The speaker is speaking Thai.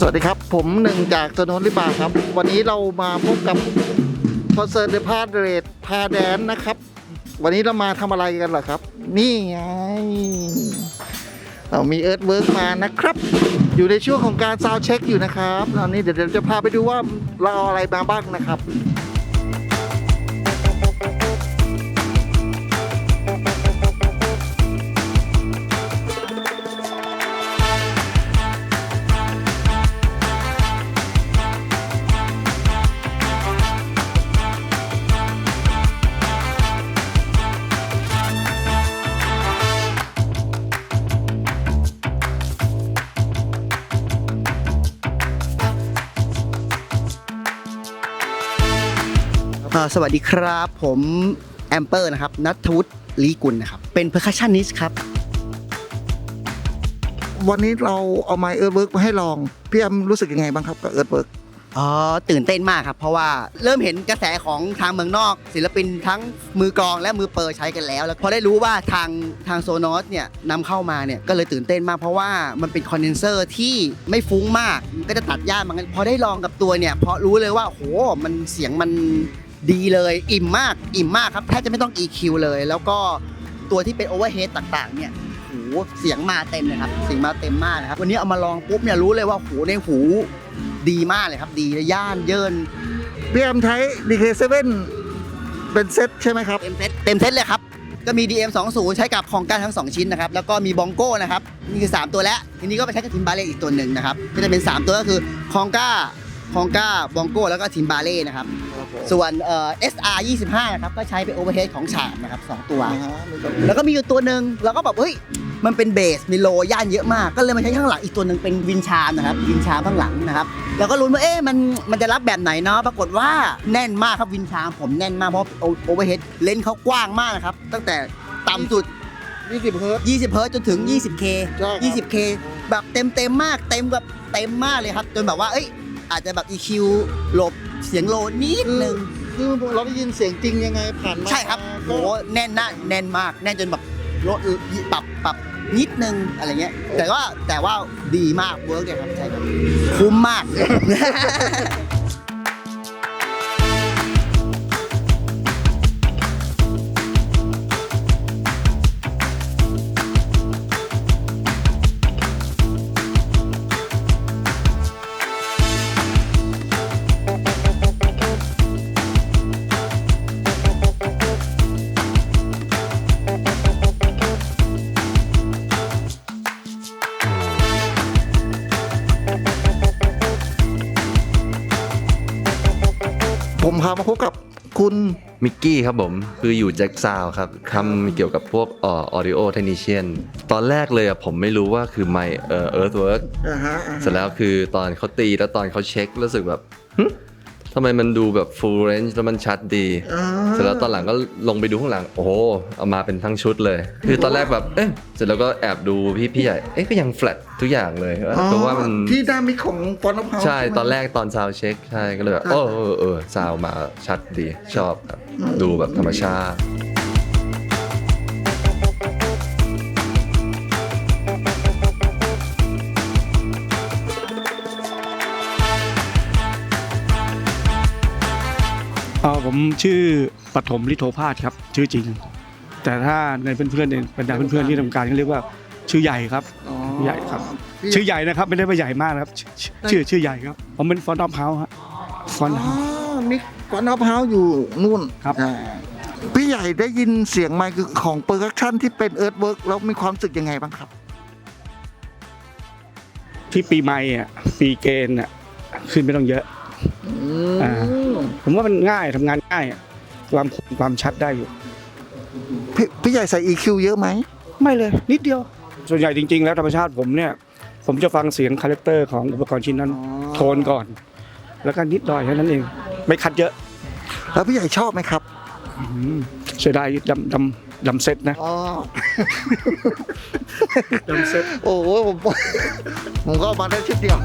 สวัสดีครับ ผมหนึ่งจากถนนริบาครับ วันนี้เรามาพบกับคอนเสิร์ตเดอะพาเรตพาแดนนะครับ วันนี้เรามาทำอะไรกันเหรอครับ นี่ไงเรามีเอิร์ธเวิร์กมานะครับ อยู่ในช่วงของการซาวเช็คอยู่นะครับตอนนี้เดี๋ยวเราจะพาไปดูว่าเราเอาอะไรมาบ้างนะครับ สวัสดีครับ ผมแอมเปอร์นะครับนัทวุฒิลีกุลนะครับ เป็นเพอร์คัชชันนิสครับ วันนี้เราเอาไมค์เอิร์ธเวิร์กมาให้ลอง พี่แอมรู้สึกยังไงบ้างครับกับเอิร์ธเวิร์กอ๋อตื่นเต้นมากครับ เพราะว่าเริ่มเห็นกระแสของทางเมืองนอก ศิลปินทั้งมือกลองและมือเปิดใช้กันแล้ว แล้วพอได้รู้ว่าทางทางโซนอสเนี่ยนำเข้ามาเนี่ยก็เลยตื่นเต้นมากเพราะว่ามันเป็นคอนเดนเซอร์ที่ไม่ฟุ้งมากมันก็จะตัดยากมันพอได้ลองกับตัวเนี่ยเพราะรู้เลยว่าโหมันเสียงมัน ดีเลยอิ่มมากอิ่มมากครับแทบจะไม่ต้อง EQ เลย แล้วก็ตัวที่เป็นโอเวอร์เฮดต่างๆ เนี่ยโหเสียงมาเต็มเลยครับเสียงมาเต็มมากนะครับวันนี้เอามาลองปุ๊บเนี่ยรู้เลยว่าโหในหูดีมากเลยครับ ดีเลยย่านเยินพี่แอมใช้ DK7 เป็นเซตใช่ไหมครับ เต็มเซตเต็มเซตเลยครับ ก็มี DM 20 ใช้กับของการทั้ง 2 ชิ้นนะครับ แล้วก็มีบองโก้นะครับ นี่คือ 3 ตัวแล้ว ทีนี้ก็ไปใช้กับทิมบาเล่อีกตัวหนึ่งนะครับ ก็จะเป็น 3 ตัวก็คือคองก้า คองก้าบองโก้แล้วก็ทิมบาเล่นะครับ ส่วนเอ่อ SR 25นะครับก็ใช้เป็นโอเวอร์เฮดของฉาบนะครับสองตัว แล้วก็มีอยู่ตัวหนึ่งเราก็แบบเฮ้ยมันเป็นเบสมีโลย่านเยอะมากก็เลยมาใช้ข้างหลังอีกตัวหนึ่งเป็นวินชามนะครับวินชามข้างหลังนะครับแล้วก็ลุ้นว่าเอ๊ะมันมันจะรับแบบไหนเนาะปรากฏว่าแน่นมากครับวินชามผมแน่นมากเพราะโอเวอร์เฮดเลนส์เขากว้างมากนะครับตั้งแต่ต่ำสุด 20 เฮิร์ตซ์20 เฮิร์ตซ์จนถึง 20K ใช่ครับ 20K แบบเต็มเต็มๆมากเต็มแบบเต็มมากเลยครับจนแบบว่าเอ้ย อาจจะแบบ EQ หลบเสียงโลนิดนึง คือเราได้ยินเสียงจริงยังไงผ่านมาใช่ครับโหก็แน่นนะแน่นมาก แน่นจนแบบลดปรับปรับนิดนึงอะไรเงี้ย แต่ว่าแต่ว่าดีมากเวิร์กเนี่ยครับใช่ครับคุ้มมาก ผมพามาพบกับคุณมิกกี้ครับผมคืออยู่แจ็คซาวครับทำเกี่ยวกับพวกเออดิโอเทคนิเชียนตอนแรกเลยอะผมไม่รู้ว่าคือไมเอ่อเอิร์ธเวิร์กอ่าฮะอ่าเสร็จแล้วคือตอนเขาตีแล้วตอนเขาเช็ครู้สึกแบบหึทำไมมันดูแบบ full range แล้วมันชัดดีอ่าเสร็จแล้วตอนหลังก็ลงไปดูข้างหลัง โอ้โหเอามาเป็นทั้งชุดเลย คือตอนแรกแบบ เอ๊ะเสร็จแล้วก็แอบดูพี่พี่ใหญ่ เอ๊ะก็ยังแฟลตทุกอย่างเลยเพราะว่ามัน ที่ด้านมิกของฟอนต์เฮาใช่ ตอนแรกตอนซาวเช็ค ใช่ ก็เลยแบบอ่าโอ้เออเออซาวมาชัดดี ชอบครับดูแบบธรรมชาติ เอ่อผมชื่อปฐมลิโทพาสครับ ชื่อจริง แต่ถ้าในเพื่อนๆในบรรดาเพื่อนๆที่ทำการก็เรียกว่าชื่อใหญ่ครับ อ๋อใหญ่ครับ พี่ ชื่อใหญ่นะครับไม่ได้ว่าใหญ่มากนะครับ ชื่อชื่อชื่อใหญ่ครับ ผมเป็นฟอนต์ออฟเฮาส์ฮะฟอนต์ อ๋อมิกฟอนต์เฮาส์อยู่นู่นครับ อ่าพี่ใหญ่ได้ยินเสียงไมค์ของเปอร์คัชชั่นที่เป็นเอิร์ธเวิร์กแล้วมีความรู้สึกยังไงบ้างครับ ที่ปีใหม่อะปีเกณฑ์อะขึ้นไม่ต้องเยอะอ่า ผมว่ามันง่ายทำงานง่ายอะความคมความชัดได้อยู่พี่พี่ใหญ่ใส่ EQ เยอะไหมไม่เลย นิดเดียว ส่วนใหญ่จริง ๆ แล้วธรรมชาติผมเนี่ย ผมจะฟังเสียงคาแรคเตอร์ของอุปกรณ์ชิ้นนั้นอ๋อโทนก่อน แล้วก็นิดหน่อยแค่นั้นเอง ไม่คัดเยอะแล้วพี่ใหญ่ชอบไหมครับอืมเสียดายดำดำดำเซ็ตนะอ๋อดำเซ็ต โอ้โหผม ผมก็เอามาได้ชุดเดียว